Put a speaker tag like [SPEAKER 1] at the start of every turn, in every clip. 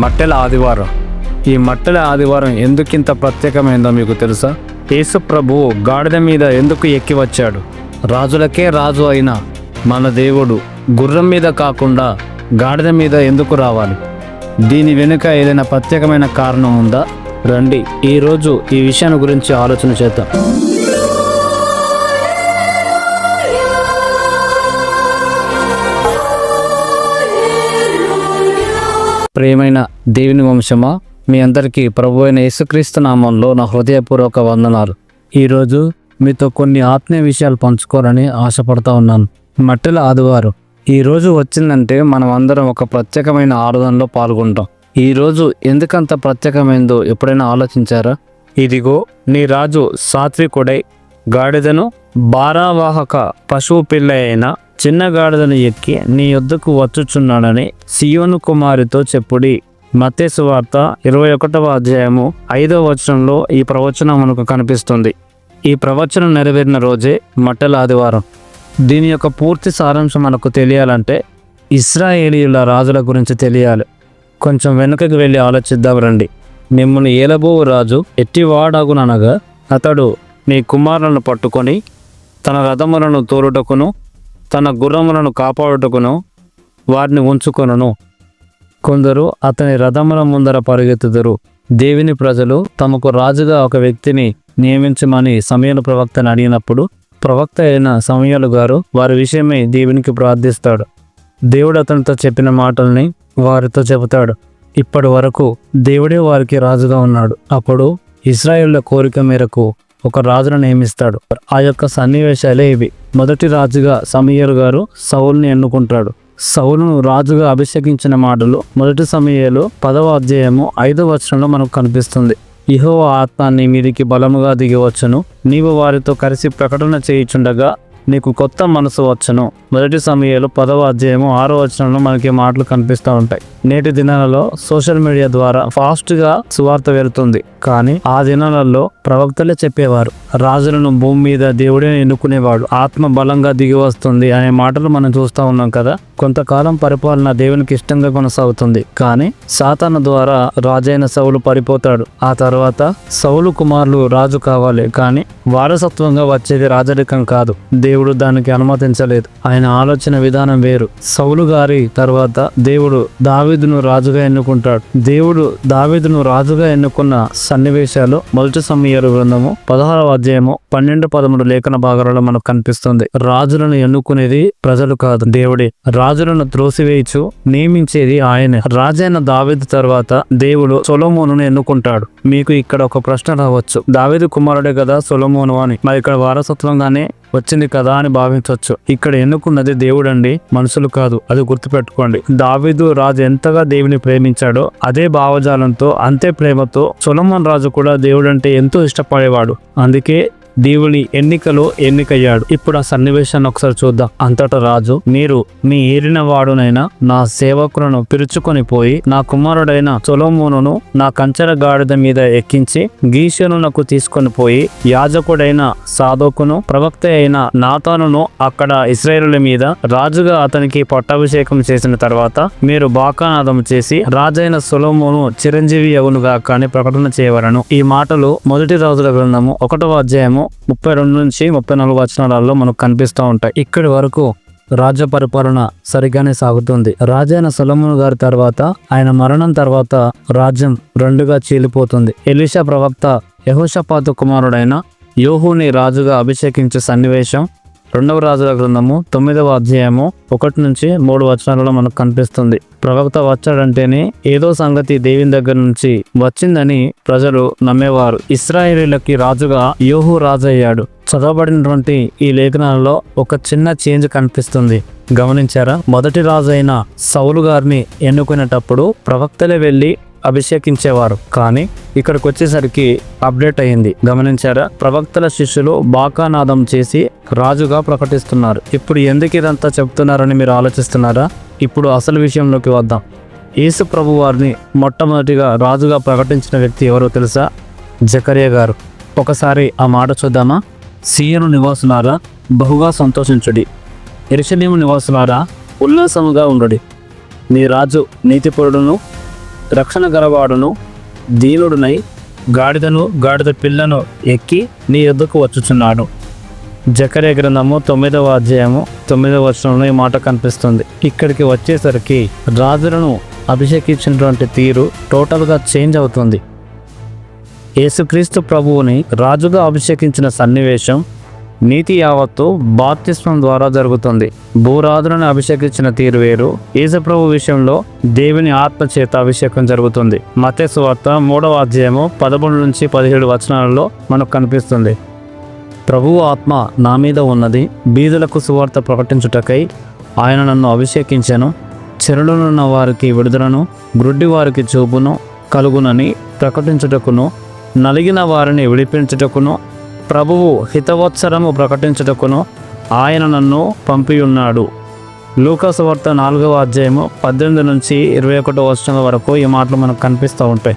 [SPEAKER 1] మట్టెల ఆదివారం. ఈ మట్టెల ఆదివారం ఎందుకింత ప్రత్యేకమైందో మీకు తెలుసా? యేసు ప్రభువు గాడిద మీద ఎందుకు ఎక్కి వచ్చాడు? రాజులకే రాజు అయిన మన దేవుడు గుర్రం మీద కాకుండా గాడిద మీద ఎందుకు రావాలి? దీని వెనుక ఏదైనా ప్రత్యేకమైన కారణం ఉందా? రండి ఈరోజు ఈ విషయాన్ని గురించి ఆలోచన చేద్దాం. ప్రియమైన దేవుని వంశమా మీ అందరికీ ప్రభు అయిన యేసుక్రీస్తు నామంలో నా హృదయపూర్వక వందనాలు. ఈరోజు మీతో కొన్ని ఆత్మీయ విషయాలు పంచుకోవాలని ఆశపడతా ఉన్నాను. మట్టెల ఆదివారం. ఈ రోజు వచ్చిందంటే మనం అందరం ఒక ప్రత్యేకమైన ఆరాధనలో పాల్గొంటాం. ఈ రోజు ఎందుకంత ప్రత్యేకమైందో ఎప్పుడైనా ఆలోచించారా? ఇదిగో నీ రాజు సాత్వికుడై గాడిదను భారావాహక పశువు పిల్ల అయిన చిన్న గాడిదను ఎక్కి నీ యొద్దకు వచ్చుచున్నాడని సియోను కుమారితో చెప్పుడి. మత్తేసు వార్త ఇరవై ఒకటవ అధ్యాయము ఐదవ వచనంలో ఈ ప్రవచనం మనకు కనిపిస్తుంది. ఈ ప్రవచనం నెరవేరిన రోజే మట్టల ఆదివారం. దీని యొక్క పూర్తి సారాంశం మనకు తెలియాలంటే ఇస్రాయేలీల రాజుల గురించి తెలియాలి. కొంచెం వెనుకకు వెళ్ళి ఆలోచిద్దాం రండి. మిమ్మల్ని ఏలబోవు రాజు ఎట్టివాడగుననగా అతడు నీ కుమారులను పట్టుకొని తన రథములను తోలుటకును తన గుర్రములను కాపాడుటకును వారిని ఉంచుకొనును. కొందరు అతని రథముల ముందర పరిగెత్తుదురు. దేవుని ప్రజలు తమకు రాజుగా ఒక వ్యక్తిని నియమించమని సమయాల ప్రవక్తను అడిగినప్పుడు ప్రవక్త అయిన సమయాలు గారు వారి విషయమై దేవునికి ప్రార్థిస్తాడు. దేవుడు అతనితో చెప్పిన మాటల్ని వారితో చెబుతాడు. ఇప్పటి వరకు దేవుడే వారికి రాజుగా ఉన్నాడు. అప్పుడు ఇస్రాయేళ్ళ కోరిక మేరకు ఒక రాజును నియమిస్తాడు. ఆ యొక్క సన్నివేశాలే ఇవి. మొదటి రాజుగా సమీయలు గారు సౌల్ని ఎన్నుకుంటాడు. సౌలును రాజుగా అభిషేకించిన మాటలు మొదటి సమయంలో పదవ అధ్యాయము ఐదవ వచనంలో మనకు కనిపిస్తుంది. ఇహో ఆత్మ నీ మీదికి బలముగా దిగవచ్చును నీవు వారితో కలిసి ప్రకటన చేయుచుండగా నీకు కొత్త మనసు వచ్చును. మొదటి సమయంలో పదవ అధ్యాయము ఆరో వచనంలో మనకి మాటలు కనిపిస్తూ ఉంటాయి. నేటి దినాలలో సోషల్ మీడియా ద్వారా ఫాస్ట్గా సువార్త వెళుతుంది. కానీ ఆ దినాలలో ప్రవక్తలే చెప్పేవారు. రాజులను భూమి మీద దేవుడే ఎన్నుకునేవాడు. ఆత్మ బలంగా దిగి వస్తుంది అనే మాటలు మనం చూస్తూ ఉన్నాం కదా. కొంతకాలం పరిపాలన దేవునికి ఇష్టంగా కొనసాగుతుంది. కానీ సాతాను ద్వారా రాజైన సౌలు పడిపోతాడు. ఆ తర్వాత సౌలు కుమారులు రాజు కావాలి. కానీ వారసత్వంగా వచ్చేది రాజరికం కాదు. దేవుడు దానికి అనుమతించలేదు. ఆయన ఆలోచన విధానం వేరు. సౌలు గారి తర్వాత దేవుడు దావీదును రాజుగా ఎన్నుకుంటాడు. దేవుడు దావీదును రాజుగా ఎన్నుకున్న సన్నివేశాలు మొదటి సమయాలు గ్రంథము పదహారవ అధ్యాయము పన్నెండు పదమూడు లేఖన భాగాలలో మనకు కనిపిస్తుంది. రాజులను ఎన్నుకునేది ప్రజలు కాదు. దేవుడే. రాజులను త్రోసివేయచ్చు నియమించేది ఆయనే. రాజైన దావేదు తర్వాత దేవుడు సొలొమోనును ఎన్నుకుంటాడు. మీకు ఇక్కడ ఒక ప్రశ్న రావచ్చు. దావీదు కుమారుడే కదా సొలమోను అని. మరి ఇక్కడ వారసత్వంగానే వచ్చింది కదా అని భావించవచ్చు ఇక్కడ ఎన్నుకున్నది దేవుడండి మనుషులు కాదు. అది గుర్తుపెట్టుకోండి. దావీదు రాజు ఎంతగా దేవుని ప్రేమించాడో అదే భావజాలంతో అంతే ప్రేమతో సొలమన్ రాజు కూడా దేవుడంటే ఎంతో ఇష్టపడేవాడు. అందుకే దేవుని ఎన్నికలో ఎన్నికయ్యాడు. ఇప్పుడు ఆ సన్నివేశాన్ని ఒకసారి చూద్దాం. అంతటా రాజు మీరు మీ ఏరిన వాడునైనా నా సేవకులను పిలుచుకొని పోయి నా కుమారుడైన సొలోమోనును నా కంచెర గాడిద మీద ఎక్కించి గీషనునకు తీసుకొని పోయి యాజకుడైన సాధోకును ప్రవక్త అయిన నాతానును అక్కడ ఇస్రాయేలుల మీద రాజుగా అతనికి పట్టాభిషేకం చేసిన తర్వాత మీరు బాకానాదం చేసి రాజైన సొలోమోను చిరంజీవి అవునుగా కానీ ప్రకటన చేయవలను. ఈ మాటలు మొదటి రాజుల గ్రంథము ఒకటవ అధ్యాయము ముప్పై రెండు నుంచి ముప్పై నాలుగు వచనాలలో మనకు కనిపిస్తూ ఉంటాయి. ఇక్కడి వరకు రాజ్య పరిపాలన సరిగానే సాగుతుంది. రాజైన సొలమును గారి తర్వాత ఆయన మరణం తర్వాత రాజ్యం రెండుగా చీలిపోతుంది. ఎలిషా ప్రవక్త యహోషపాత కుమారుడైన యోహుని రాజుగా అభిషేకించే సన్నివేశం రెండవ రాజుల గ్రంథము తొమ్మిదవ అధ్యాయము ఒకటి నుంచి మూడు వచనాలలో మనకు కనిపిస్తుంది. ప్రవక్త వచ్చాడంటేనే ఏదో సంగతి దేవుని దగ్గర నుంచి వచ్చిందని ప్రజలు నమ్మేవారు. ఇస్రాయేలీలకి రాజుగా యోహు రాజు అయ్యాడు చదవబడినటువంటి ఈ లేఖనాలలో ఒక చిన్న చేంజ్ కనిపిస్తుంది. గమనించారా? మొదటి రాజు అయిన సౌలు గారిని ఎన్నుకునేటప్పుడు ప్రవక్తలే వెళ్ళి అభిషేకించేవారు. కానీ ఇక్కడికి వచ్చేసరికి అప్డేట్ అయింది. గమనించారా? ప్రవక్తల శిష్యులు బాకానాదం చేసి రాజుగా ప్రకటిస్తున్నారు. ఇప్పుడు ఎందుకు ఇదంతా చెప్తున్నారని మీరు ఆలోచిస్తున్నారా? ఇప్పుడు అసలు విషయంలోకి వద్దాం. యేసు ప్రభు వారిని మొట్టమొదటిగా రాజుగా ప్రకటించిన వ్యక్తి ఎవరో తెలుసా? జకరియా గారు. ఒకసారి ఆ మాట చూద్దామా? సీయను నివాసులారా బహుగా సంతోషించుడి. ఎరుషలేము నివాసులారా ఉల్లాసముగా ఉండుడి. నీ రాజు నీతిపరుడును రక్షణ గలవాడును దీనుడునై గాడిదను గాడిద పిల్లను ఎక్కి నీ ఎద్దుకు వచ్చుచున్నాడు. జకరే గ్రంథము తొమ్మిదవ అధ్యాయము తొమ్మిదవ వచనంలో ఈ మాట కనిపిస్తుంది. ఇక్కడికి వచ్చేసరికి రాజులను అభిషేకించినటువంటి తీరు టోటల్గా చేంజ్ అవుతుంది. యేసుక్రీస్తు ప్రభువుని రాజుగా అభిషేకించిన సన్నివేశం నీతి యావత్తు బాప్తిస్వం ద్వారా జరుగుతుంది. భూరాధులను అభిషేకించిన తీరు వేరు. ఈజప్రభు విషయంలో దేవుని ఆత్మ చేత అభిషేకం జరుగుతుంది. మతేసు వార్త మూడవ అధ్యాయము పదకొండు నుంచి పదిహేడు వచనాలలో మనకు కనిపిస్తుంది. ప్రభువు ఆత్మ నా మీద ఉన్నది బీదులకు సువార్త ప్రకటించుటకై ఆయన నన్ను అభిషేకించాను. చెరుడునున్న వారికి విడుదలను గ్రుడ్డి వారికి చూపును కలుగునని ప్రకటించుటకును నలిగిన వారిని విడిపించుటకును ప్రభువు హితవత్సరము ప్రకటించుటకును ఆయన నన్ను పంపియున్నాడు. లూకాసు వార్త నాలుగవ అధ్యాయము పద్దెనిమిది నుంచి ఇరవై ఒకటో వచనం వరకు ఈ మాటలు మనకు కనిపిస్తూ ఉంటాయి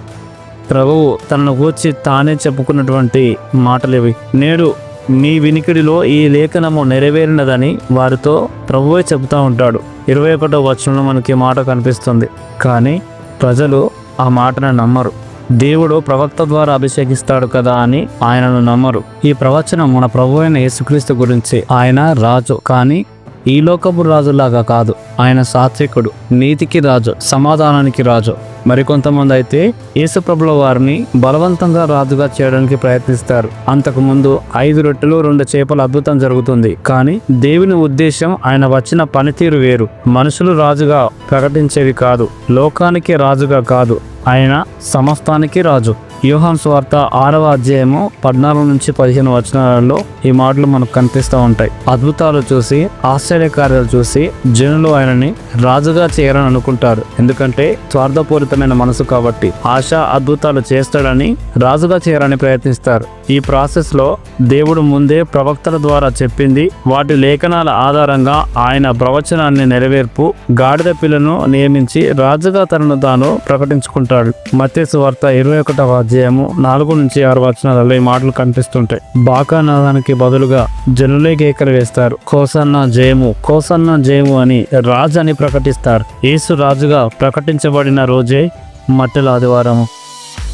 [SPEAKER 1] ప్రభువు తనను గూర్చి తానే చెప్పుకున్నటువంటి మాటలు ఇవి నేడు మీ వినికిడిలో ఈ లేఖనము నెరవేరినదని వారితో ప్రభువే చెబుతూ ఉంటాడు. ఇరవై ఒకటో వచనంలో మనకి ఈ మాట కనిపిస్తుంది. కానీ ప్రజలు ఆ మాటను నమ్మరు. దేవుడు ప్రవక్త ద్వారా అభిషేకిస్తాడు కదా అని ఆయనను నమ్మరు. ఈ ప్రవచనం మన ప్రభు అయిన యేసుక్రీస్తు గురించి. ఆయన రాజు కానీ ఈ లోకపు రాజులాగా కాదు. ఆయన సాత్వికుడు నీతికి రాజు సమాధానానికి రాజు. మరికొంతమంది అయితే యేసుప్రభుల వారిని బలవంతంగా రాజుగా చేయడానికి ప్రయత్నిస్తారు. అంతకు ముందు ఐదు రొట్టెలు రెండు చేపల అద్భుతం జరుగుతుంది. కానీ దేవుని ఉద్దేశం ఆయన వచ్చిన పనితీరు వేరు. మనుషులు రాజుగా ప్రకటించేవి కాదు. లోకానికి రాజుగా కాదు. ఆయన సమస్తానికి రాజు. యోహాన్ స్వార్త ఆరవ అధ్యాయము పద్నాలుగు నుంచి పదిహేను వచనాలలో ఈ మాటలు మనకు కనిపిస్తూ ఉంటాయి. అద్భుతాలు చూసి ఆశ్చర్యకార్యాలు చూసి జనులు ఆయనని రాజుగా చేయాలని అనుకుంటారు. ఎందుకంటే స్వార్థపూరితమైన మనసు కాబట్టి ఆశ అద్భుతాలు చేస్తాడని రాజుగా చేయాలని ప్రయత్నిస్తారు. ఈ ప్రాసెస్లో దేవుడు ముందే ప్రవక్తల ద్వారా చెప్పింది. వాటి లేఖనాల ఆధారంగా ఆయన ప్రవచనాన్ని నెరవేర్పు గాడిద పిల్లను నియమించి రాజుగా తనను తాను ప్రకటించుకుంటాడు. మత్స్సు వార్త ఇరవై ఒకటవ అధ్యాయము నాలుగు నుంచి ఆరు వచనాలలో ఈ మాటలు కనిపిస్తుంటాయి. బాకానాదానికి బదులుగా జనులే కేకలు వేస్తారు? కోసన్న జయము కోసన్న జయము అని రాజు అని ప్రకటిస్తారు. యేసు రాజుగా ప్రకటించబడిన రోజే మట్టెల ఆదివారము.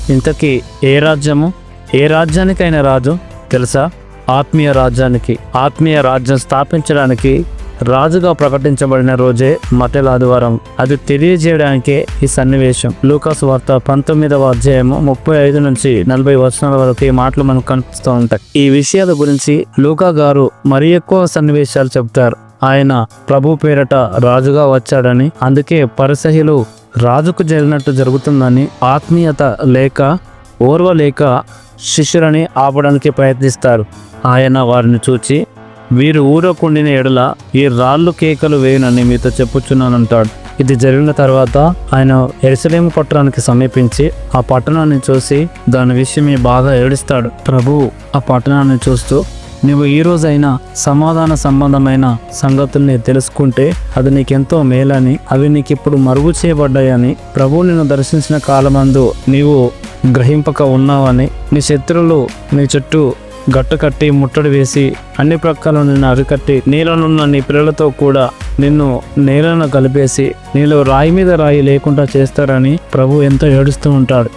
[SPEAKER 1] ఇంతకీ ఏ రాజ్యము? ఏ రాజ్యానికైనా రాజు తెలుసా? ఆత్మీయ రాజ్యానికి ఆత్మీయ రాజ్యం స్థాపించడానికి రాజుగా ప్రకటించబడిన రోజే మతల ఆదివారం. అది తెలియజేయడానికే ఈ సన్నివేశం. లూకాస్ వార్త పంతొమ్మిదవ అధ్యాయము ముప్పై ఐదు నుంచి నలభై వచనాల వరకు ఈ మాటలు మనకు కనిపిస్తూ ఉంటాయి. ఈ విషయాల గురించి లూకా గారు మరి ఎక్కువ సన్నివేశాలు చెప్తారు ఆయన ప్రభు పేరట రాజుగా వచ్చాడని అందుకే పరిసహిలు రాజుకు జరిగినట్టు జరుగుతుందని ఆత్మీయత లేక ఓర్వలేక శిష్యులని ఆపడానికి ప్రయత్నిస్తారు. ఆయన వారిని చూచి వీరు ఊరకుండిన ఎడల ఈ రాళ్ళు కేకలు వేయనని మీతో చెప్పుచున్నానంటాడు. ఇది జరిగిన తర్వాత ఆయన ఎరుసలేం పట్టణానికి సమీపించి ఆ పట్టణాన్ని చూసి దాని విషయమే బాగా ఏడుస్తాడు. ప్రభు ఆ పట్టణాన్ని చూస్తూ నువ్వు ఈ రోజైనా సమాధాన సంబంధమైన సంగతుల్ని తెలుసుకుంటే అది నీకెంతో మేలని అవి నీకు ఇప్పుడు మరుగు చేయబడ్డాయని ప్రభువు నిన్ను దర్శించిన కాలమందు నీవు గ్రహింపక ఉన్నావని నీ శత్రువులు నీ చుట్టూ గట్టు కట్టి ముట్టడి వేసి అన్ని ప్రక్కల నిన్ను అరికట్టి నీళ్ళనున్న నీ పిల్లలతో కూడా నిన్ను నేలను కలిపేసి నీలో రాయి మీద రాయి లేకుండా చేస్తారని ప్రభు ఎంతో ఏడుస్తూ ఉంటాడు.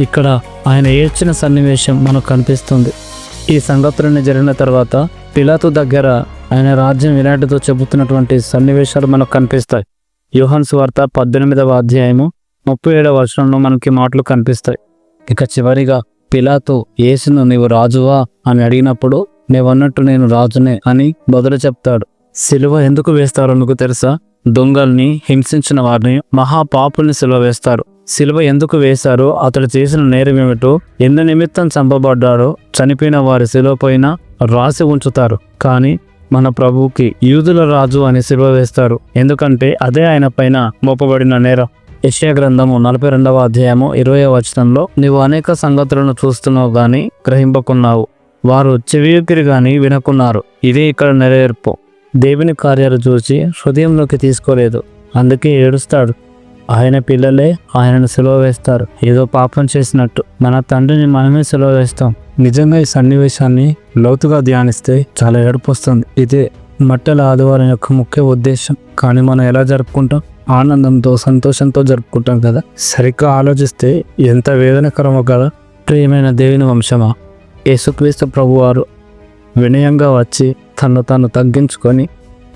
[SPEAKER 1] ఇక్కడ ఆయన ఏడ్చిన సన్నివేశం మనకు కనిపిస్తుంది. ఈ సంగతులన్నీ జరిగిన తర్వాత పిలాతు దగ్గర ఆయన రాజ్యం విరాటుతో చెబుతున్నటువంటి సన్నివేశాలు మనకు కనిపిస్తాయి. యోహన్ వార్త పద్దెనిమిదవ అధ్యాయము ముప్పై ఏడవ వర్షంలో మనకి మాటలు కనిపిస్తాయి. ఇక చివరిగా పిలాతో యేసును నీవు రాజువా? అని అడిగినప్పుడు నీవన్నట్టు నేను రాజునే అని బదులు చెప్తాడు. సిలువ ఎందుకు వేస్తారో నీకు తెలుసా? దొంగల్ని హింసించిన వారిని మహాపాపుల్ని సిలువ వేస్తారు. సిలువ ఎందుకు వేశారో అతడు చేసిన నేరం ఏమిటో ఎందు నిమిత్తం చంపబడ్డాడో చనిపోయిన వారి సిలువ పైన రాసి ఉంచుతారు. కానీ మన ప్రభువుకి యూదుల రాజు అని సిలువ వేస్తారు. ఎందుకంటే అదే ఆయన పైన మోపబడిన నేరం. యశ్యా గ్రంథము నలభై రెండవ అధ్యాయము ఇరవై వచనంలో నీవు అనేక సంగతులను చూస్తున్నావు గాని గ్రహింపకున్నావు. వారు చెవియుకిరి గాని వినకున్నారు. ఇదే ఇక్కడ నెరవేర్పు. దేవుని కార్యాలు చూసి హృదయంలోకి తీసుకోలేదు. అందుకే ఏడుస్తాడు. ఆయన పిల్లలే ఆయనను సెలవు వేస్తారు. ఏదో పాపం చేసినట్టు. మన తండ్రిని మనమే సెలవు వేస్తాం. నిజంగా ఈ సన్నివేశాన్ని లోతుగా ధ్యానిస్తే చాలా ఏడుపు వస్తుంది ఇదే మట్టల ఆదివారం యొక్క ముఖ్య ఉద్దేశం. కానీ మనం ఎలా జరుపుకుంటాం? ఆనందంతో సంతోషంతో జరుపుకుంటాం కదా? సరిగ్గా ఆలోచిస్తే ఎంత వేదనకరమో కదా? ప్రియమైన దేవుని వంశమా యేసుక్రీస్తు ప్రభువారు వినయంగా వచ్చి తను తాను తగ్గించుకొని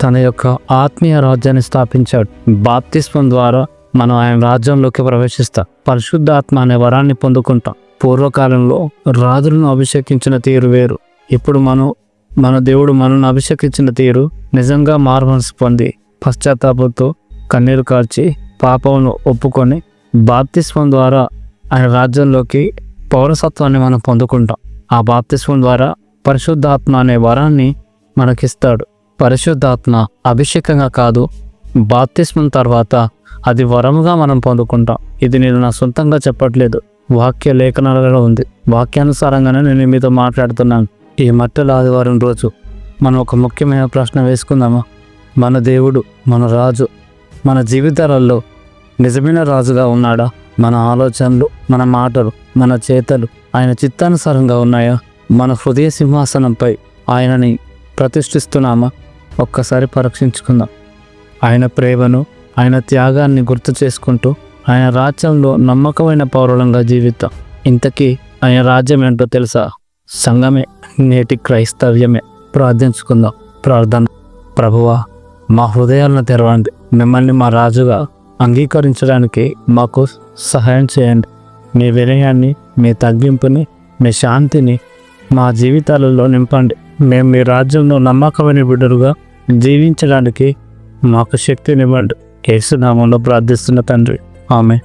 [SPEAKER 1] తన యొక్క ఆత్మీయ రాజ్యాన్ని స్థాపించాడు. బాప్తిస్మం ద్వారా మనం ఆయన రాజ్యంలోకి ప్రవేశిస్తాం. పరిశుద్ధాత్మ అనే వరాన్ని పొందుకుంటాం. పూర్వకాలంలో రాజులను అభిషేకించిన తీరు వేరు. ఇప్పుడు మనం మన దేవుడు మనల్ని అభిషేకించిన తీరు నిజంగా మారుమనసు పొంది పశ్చాత్తాపంతో కన్నీరు కార్చి పాపమును ఒప్పుకొని బాప్తిస్వం ద్వారా ఆయన రాజ్యంలోకి పౌరసత్వాన్ని మనం పొందుకుంటాం. ఆ బాప్తిస్వం ద్వారా పరిశుద్ధాత్మ అనే వరాన్ని మనకిస్తాడు. పరిశుద్ధాత్మ అభిషేకంగా కాదు బాప్తిస్మం తర్వాత అది వరముగా మనం పొందుకుంటాం. ఇది నేను నా సొంతంగా చెప్పట్లేదు. వాక్య లేఖనాలలో ఉంది. వాక్యానుసారంగానే నేను మీతో మాట్లాడుతున్నాను. ఈ మట్టల ఆదివారం రోజు మనం ఒక ముఖ్యమైన ప్రశ్న వేసుకుందామా? మన దేవుడు మన రాజు మన జీవితాలలో నిజమైన రాజుగా ఉన్నాడా? మన ఆలోచనలు మన మాటలు మన చేతలు ఆయన చిత్తానుసారంగా ఉన్నాయా? మన హృదయ సింహాసనంపై ఆయనని ప్రతిష్ఠిస్తున్నామా? ఒక్కసారి పరీక్షించుకుందాం. ఆయన ప్రేమను ఆయన త్యాగాన్ని గుర్తు చేసుకుంటూ ఆయన రాజ్యంలో నమ్మకమైన పౌరులంగా జీవితాం ఇంతకీ ఆయన రాజ్యం ఏంటో తెలుసా? సంఘమే నేటి క్రైస్తవ్యమే. ప్రార్థించుకుందాం. ప్రార్థన. ప్రభువా మా హృదయాలను తెరవండి. మిమ్మల్ని మా రాజుగా అంగీకరించడానికి మాకు సహాయం చేయండి. మీ వినయాన్ని మీ తగ్గింపుని మీ శాంతిని మా జీవితాలలో నింపండి. మేము మీ రాజ్యంలో నమ్మకమైన బిడ్డలుగా జీవించడానికి మాకు శక్తినివ్వండి. కేసునామంలో ప్రార్థిస్తున్న తండ్రి. ఆమె